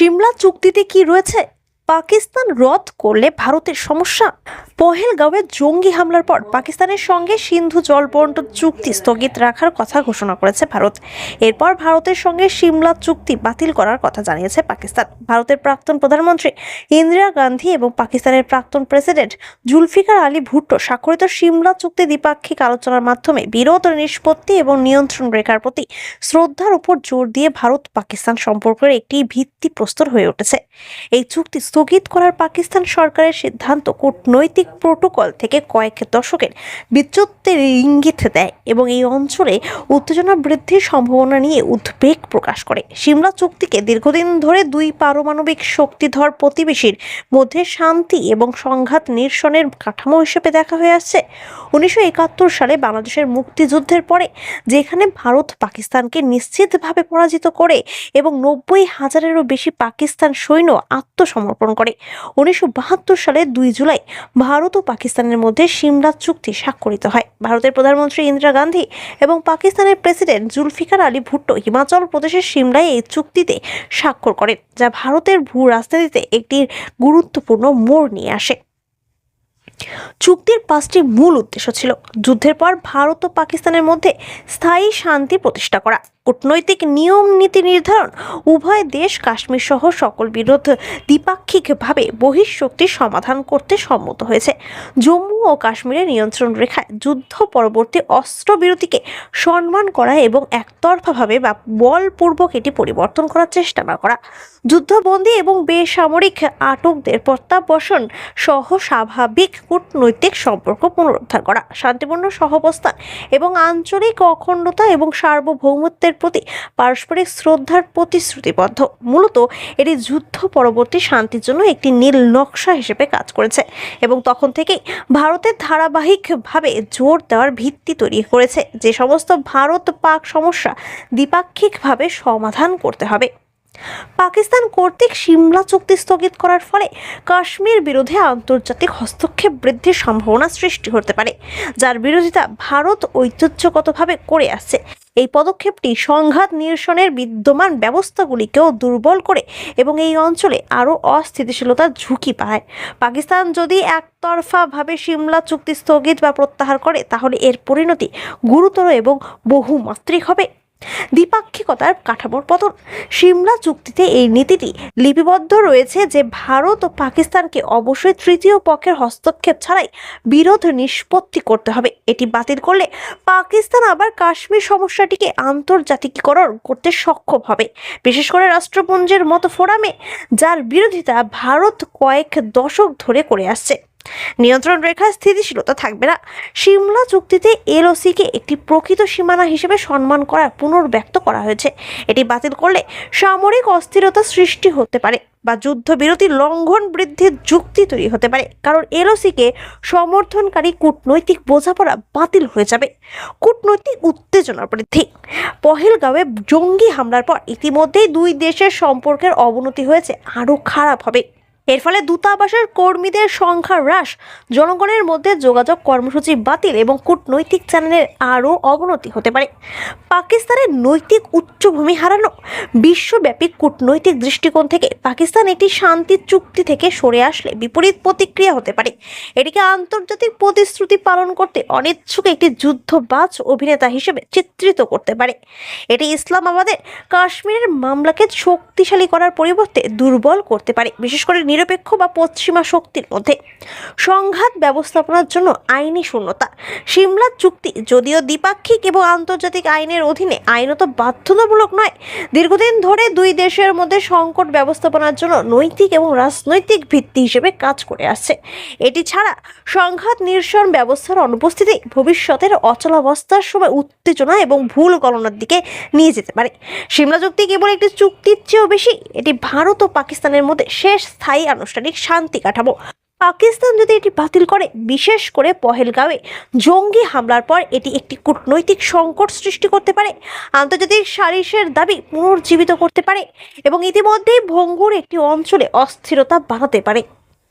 সিমলা চুক্তিতে কি রয়েছে? পাকিস্তান রদ করলে ভারতের সমস্যা? পহেলগাঁওয়ে জঙ্গি হামলার পর পাকিস্তানের সঙ্গে সিন্ধু জল বন্টন চুক্তি স্থগিত রাখার কথা ঘোষণা করেছে ভারত। এরপর ভারতের সঙ্গে সিমলা চুক্তি বাতিল করার কথা জানিয়েছে পাকিস্তান। ভারতের প্রাক্তন প্রধানমন্ত্রী ইন্দিরা গান্ধী এবং পাকিস্তানের প্রাক্তন প্রেসিডেন্ট জুলফিকার আলী ভুট্টো স্বাক্ষরিত সিমলা চুক্তি দ্বিপাক্ষিক আলোচনার মাধ্যমে বিরোধ, নিষ্পত্তি এবং নিয়ন্ত্রণ রেখার প্রতি শ্রদ্ধার উপর জোর দিয়ে ভারত পাকিস্তান সম্পর্কের একটি ভিত্তি প্রস্তর হয়ে উঠেছে। এই চুক্তি স্থগিত করার পাকিস্তান সরকারের সিদ্ধান্ত কূটনৈতিক প্রোটোকল থেকে কয়েক দশকের বিচ্যুতির ইঙ্গিত দেয় এবং এই অঞ্চলে উত্তেজনা বৃদ্ধির সম্ভাবনা নিয়ে উদ্বেগ প্রকাশ করে। সিমলা চুক্তিকে দীর্ঘদিন ধরে দুই পারমাণবিক শক্তিধর প্রতিবেশীর মধ্যে শান্তি এবং সংঘাত নিরসনের কাঠামো হিসেবে দেখা হয়ে আসছে। উনিশশো একাত্তর সালে বাংলাদেশের মুক্তিযুদ্ধের পরে যেখানে ভারত পাকিস্তানকে নিশ্চিতভাবে পরাজিত করে এবং নব্বই হাজারেরও বেশি পাকিস্তান সৈন্য আত্মসমর্পণ করে। উনিশশো বাহাত্তর সালে দুই জুলাই ভারত ও পাকিস্তানের মধ্যে সিমলা চুক্তি স্বাক্ষরিত হয়। ভারতের প্রধানমন্ত্রী ইন্দিরা গান্ধী এবং পাকিস্তানের প্রেসিডেন্ট জুলফিকার আলী ভুট্টো হিমাচল প্রদেশের সিমলায় এই চুক্তিতে স্বাক্ষর করেন, যা ভারতের ভূ রাজনীতিতে একটি গুরুত্বপূর্ণ মোড় নিয়ে আসে। চুক্তির পাঁচটি মূল উদ্দেশ্য ছিল, যুদ্ধের পর ভারত ও পাকিস্তানের মধ্যে স্থায়ী শান্তি প্রতিষ্ঠা করা। কূটনৈতিক নিয়ম নীতি নির্ধারণ, উভয় দেশ কাশ্মীর সহ সকল বিরোধ দ্বিপাক্ষিকভাবে বহিঃশক্তির সমাধান করতে সম্মত হয়েছে। জম্মু ও কাশ্মীরের নিয়ন্ত্রণ রেখায় যুদ্ধ পরবর্তী অস্ত্রবিরতিকে সম্মান করা এবং একতরফাভাবে বা বলপূর্বক এটি পরিবর্তন করার চেষ্টা না করা। যুদ্ধবন্দী এবং বেসামরিক আটকদের প্রত্যাবর্ষণ সহ স্বাভাবিক কূটনৈতিক সম্পর্ক পুনরুদ্ধার করা, শান্তিপূর্ণ সহাবস্থান এবং আঞ্চলিক অখণ্ডতা এবং সার্বভৌমত্বের প্রতি পারস্পরিক শ্রদ্ধার প্রতিশ্রুতিবদ্ধ। মূলত এটি যুদ্ধ পরবর্তী শান্তির জন্য একটি নীল নকশা হিসেবে কাজ করেছে এবং তখন থেকেই ভারতের ধারাবাহিকভাবে জোর দেওয়ার ভিত্তি তৈরি করেছে। যে সমস্ত ভারত পাক সমস্যা দ্বিপাক্ষিকভাবে সমাধান করতে হবে। পাকিস্তান কর্তৃক সিমলা চুক্তি স্থগিত করার ফলে কাশ্মীর বিরোধে আন্তর্জাতিক হস্তক্ষেপ বৃদ্ধির সম্ভাবনা সৃষ্টি হতে পারে, যার বিরোধিতা ভারত ঐতিহ্যগতভাবে করে আসছে। এই পদক্ষেপটি সংঘাত নিরসনের বিদ্যমান ব্যবস্থাগুলিকেও দুর্বল করে এবং এই অঞ্চলে আরও অস্থিতিশীলতার ঝুঁকি পায় পাকিস্তান যদি একতরফাভাবে সিমলা চুক্তি স্থগিত বা প্রত্যাহার করে, তাহলে এর পরিণতি গুরুতর এবং বহুমাত্রিক হবে। দ্বিপাক্ষিকতার কাঠামোর পতন। সিমলা চুক্তিতে এই নীতিটি লিপিবদ্ধ রয়েছে যে ভারত ও পাকিস্তানকে অবশ্যই তৃতীয় পক্ষের হস্তক্ষেপ ছাড়াই বিরোধ নিষ্পত্তি করতে হবে। এটি বাতিল করলে পাকিস্তান আবার কাশ্মীর সমস্যাটিকে আন্তর্জাতিকীকরণ করতে সক্ষম হবে। বিশেষ করে রাষ্ট্রপুঞ্জের মতো ফোরামে, যার বিরোধিতা ভারত কয়েক দশক ধরে করে আসছে। নিয়ন্ত্রণ রেখায় স্থিতিশীলতা থাকবে না। সিমলা চুক্তিতে এলওসিকে একটি প্রকৃত সীমানা হিসেবে সম্মান করার পুনর্ব্যক্ত করা হয়েছে। এটি বাতিল করলে সামরিক অস্থিরতা সৃষ্টি হতে পারে বা যুদ্ধবিরতি লঙ্ঘন বৃদ্ধির যুক্তি তৈরি হতে পারে, কারণ এলওসিকে সমর্থনকারী কূটনৈতিক বোঝাপড়া বাতিল হয়ে যাবে। কূটনৈতিক উত্তেজনা বৃদ্ধি পহেলগাঁওয়ে জঙ্গি হামলার পর ইতিমধ্যেই দুই দেশের সম্পর্কের অবনতি হয়েছে, আরও খারাপ হবে। এর ফলে দূতাবাসের কর্মীদের সংখ্যা হ্রাস, জনগণের মধ্যে যোগাযোগ কর্মসূচি বাতিল এবং কূটনৈতিক চ্যানেলের আরও অবনতি হতে পারে। পাকিস্তানের নৈতিক উচ্চভূমি হারানো, বিশ্বব্যাপী কূটনৈতিক দৃষ্টিকোণ থেকে পাকিস্তান একটি শান্তি চুক্তি থেকে সরে আসলে বিপরীত প্রতিক্রিয়া হতে পারে। এটিকে আন্তর্জাতিক প্রতিশ্রুতি পালন করতে অনিচ্ছুক একটি যুদ্ধবাজ অভিনেতা হিসেবে চিত্রিত করতে পারে। এটি ইসলামাবাদের কাশ্মীরের মামলাকে শক্তিশালী করার পরিবর্তে দুর্বল করতে পারে, বিশেষ করে নিরপেক্ষ বা পশ্চিমা শক্তির মধ্যে। সংঘাত ব্যবস্থাপনার জন্য আইনি শূন্যতা। সিমলা চুক্তি যদিও দ্বিপাক্ষিক এবং আন্তর্জাতিক আইনের অধীনে আইনত বাধ্যতামূলক নয়, দীর্ঘদিন ধরে দুই দেশের মধ্যে সংকট ব্যবস্থাপনার জন্য নৈতিক এবং রাজনৈতিক ভিত্তি হিসেবে কাজ করে আসছে। এটি ছাড়া সংঘাত নিরসন ব্যবস্থার অনুপস্থিতি ভবিষ্যতের অচলাবস্থার সময় উত্তেজনা এবং ভুল গণনার দিকে নিয়ে যেতে পারে। সিমলা চুক্তি কেবল একটি চুক্তির চেয়েও বেশি, এটি ভারত ও পাকিস্তানের মধ্যে শেষ স্থায়ী আনুষ্ঠানিক শান্তি কাঠামো। পাকিস্তান যদি এটি বাতিল করে, বিশেষ করে পহেলগাঁওয়ে জঙ্গি হামলার পর এটি একটি কূটনৈতিক সংকট সৃষ্টি করতে পারে, আন্তর্জাতিক সালিশের দাবি পুনর্জীবিত করতে পারে এবং ইতিমধ্যেই ভঙ্গুর একটি অঞ্চলে অস্থিরতা বাড়াতে পারে।